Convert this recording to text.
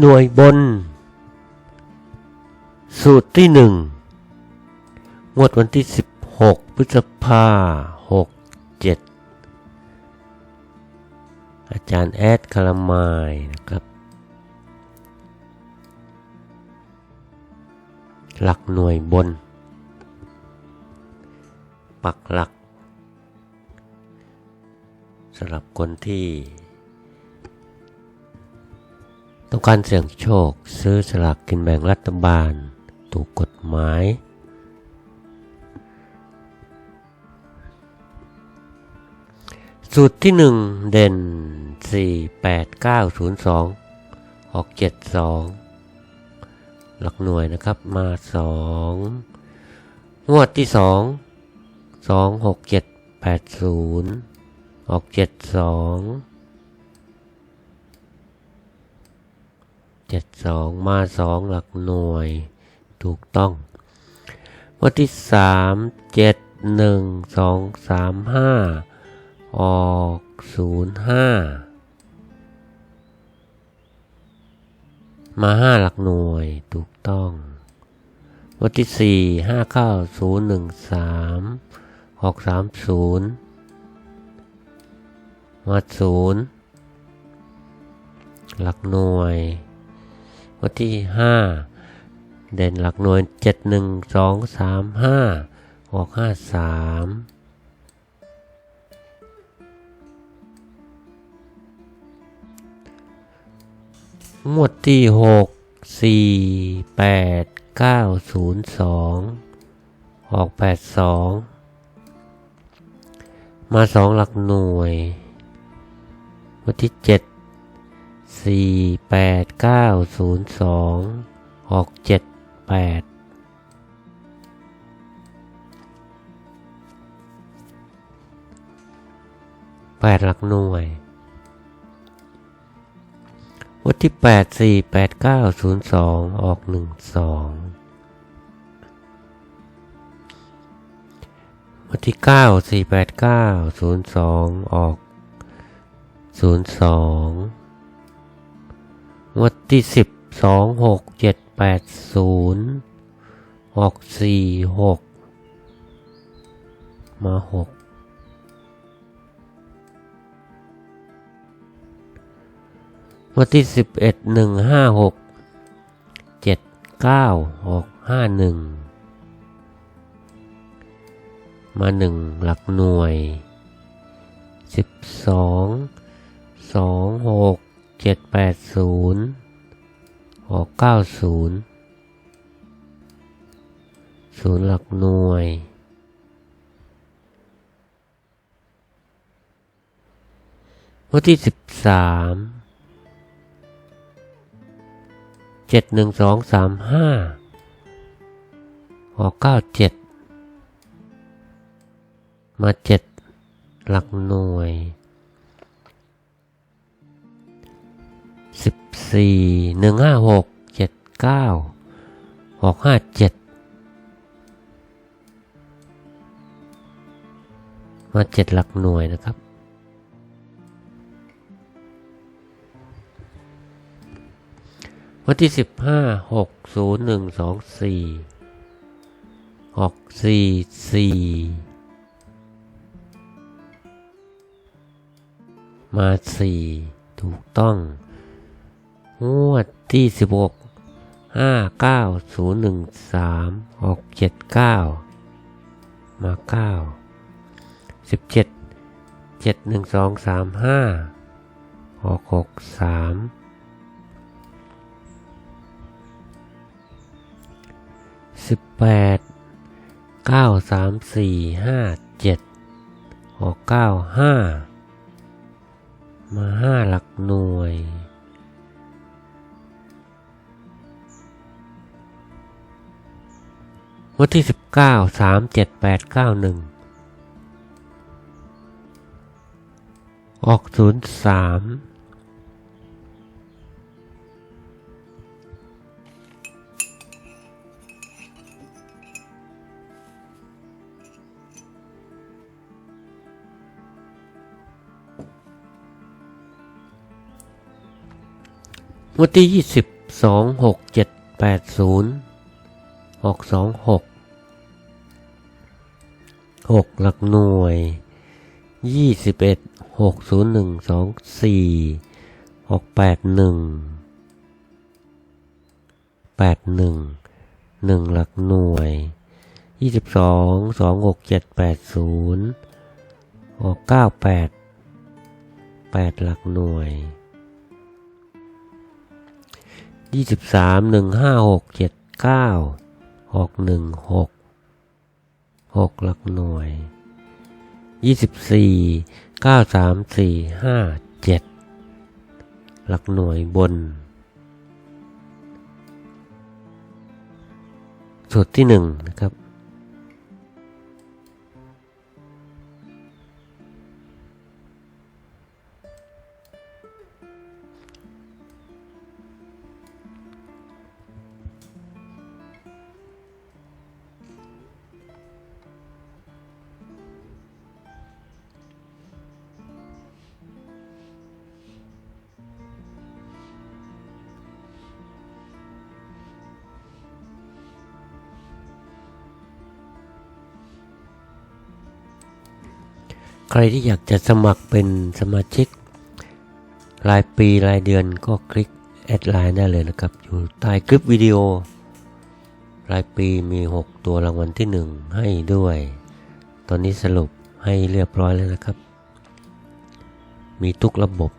หน่วยบน สูตรที่หนึ่งงวดวันที่ 16 พฤษภาหกเจ็ดอาจารย์แอดคารามายนะครับ หลักหน่วยบน ปักหลักสำหรับคนที่ ต้องการเสี่ยงโชคซื้อสลากกินแบ่งรัฐบาล ถูกกฎหมาย สูตรที่ 1 เด่น 48902 ออก 72 หลักหน่วยนะครับมา 2 งวดที่ 2 26780 ออก 72 เจ็ดสองมาสองหลักหน่วย ถูกต้อง วันที่สามเจ็ดหนึ่งสองสามห้าออกศูนย์ห้ามาห้าหลักหน่วยถูกต้อง วันที่สี่ห้าเก้าศูนย์หนึ่งสามออกสามศูนย์มาศูนย์หลักหน่วย วันที่ห้าเด่นหลักหน่วยเจ็ดหนึ่งสองสามห้าออกห้าสามงวดที่หกสี่แปดเก้าศูนย์สองออกแปดสองมาสองหลักหน่วย วันที่เจ็ด สี่แปดเก้าศูนย์สองออกเจ็ดแปดแปดหลักหน่วย วันที่แปดสี่แปดเก้าศูนย์สองออกหนึ่งสองวันที่เก้าสี่แปดเก้าศูนย์สองออกศูนย์สอง วันที่สิบสองหกเจ็ดแปดศูนย์ออกสี่หกมาหกวันที่สิบเอ็ดหนึ่งห้าหกเจ็ดเก้าออกห้าหนึ่งมาหนึ่งหลักหน่วยสิบสองสองหก เจ็ดแปดศูนย์ออกเก้าศูนย์ศูนย์หลักหน่วย วันที่สิบสามเจ็ดหนึ่งสองสามห้าออกเก้าเจ็ดมาเจ็ดหลักหน่วย สิบสี่หนึ่งห้าหกเจ็ดเก้าออกห้าเจ็ดมาเจ็ดหลักหน่วยนะครับวันที่สิบห้าหกศูนย์หนึ่งสองสี่ออกสี่สี่มาสี่ถูกต้อง งวดที่สิบหกห้าเก้าศูนย์หนึ่งสามออกเจ็ดเก้ามาเก้าสิบเจ็ดเจ็ดหนึ่งสองสามห้าออกหกสามสิบแปดเก้าสามสี่ห้าเจ็ดออกเก้าห้ามาห้าหลักหน่วย วันที่สิบเก้าสามเจ็ดแปดเก้าหนึ่งออกศูนย์สามวันที่ยี่สิบสองหกเจ็ดแปดศูนย์ ออกสองหกหกหลักหน่วยยี่สิบเอ็ดหกศูนย์หนึ่งสองสี่ออกแปดหนึ่งแปดหนึ่งหนึ่งหลักหน่วยยี่สิบสองสองหกเจ็ดแปดศูนย์ออกเก้าแปดแปดหลักหน่วยยี่สิบสามหนึ่งห้าหกเจ็ดเก้า หกหนึ่งหกหกหลักหน่วยยี่สิบสี่เก้าสามสี่ห้าเจ็ดหลักหน่วยบน สูตรที่หนึ่งนะครับ ใครที่อยากจะสมัครเป็นสมาชิก รายปีรายเดือนก็คลิกแอดไลน์ได้เลยนะครับ อยู่ใต้คลิปวิดีโอ รายปีมี 6 ตัวรางวัลที่ 1 ให้ด้วย ตอนนี้สรุปให้เรียบร้อยแล้วนะครับ มีทุกระบบ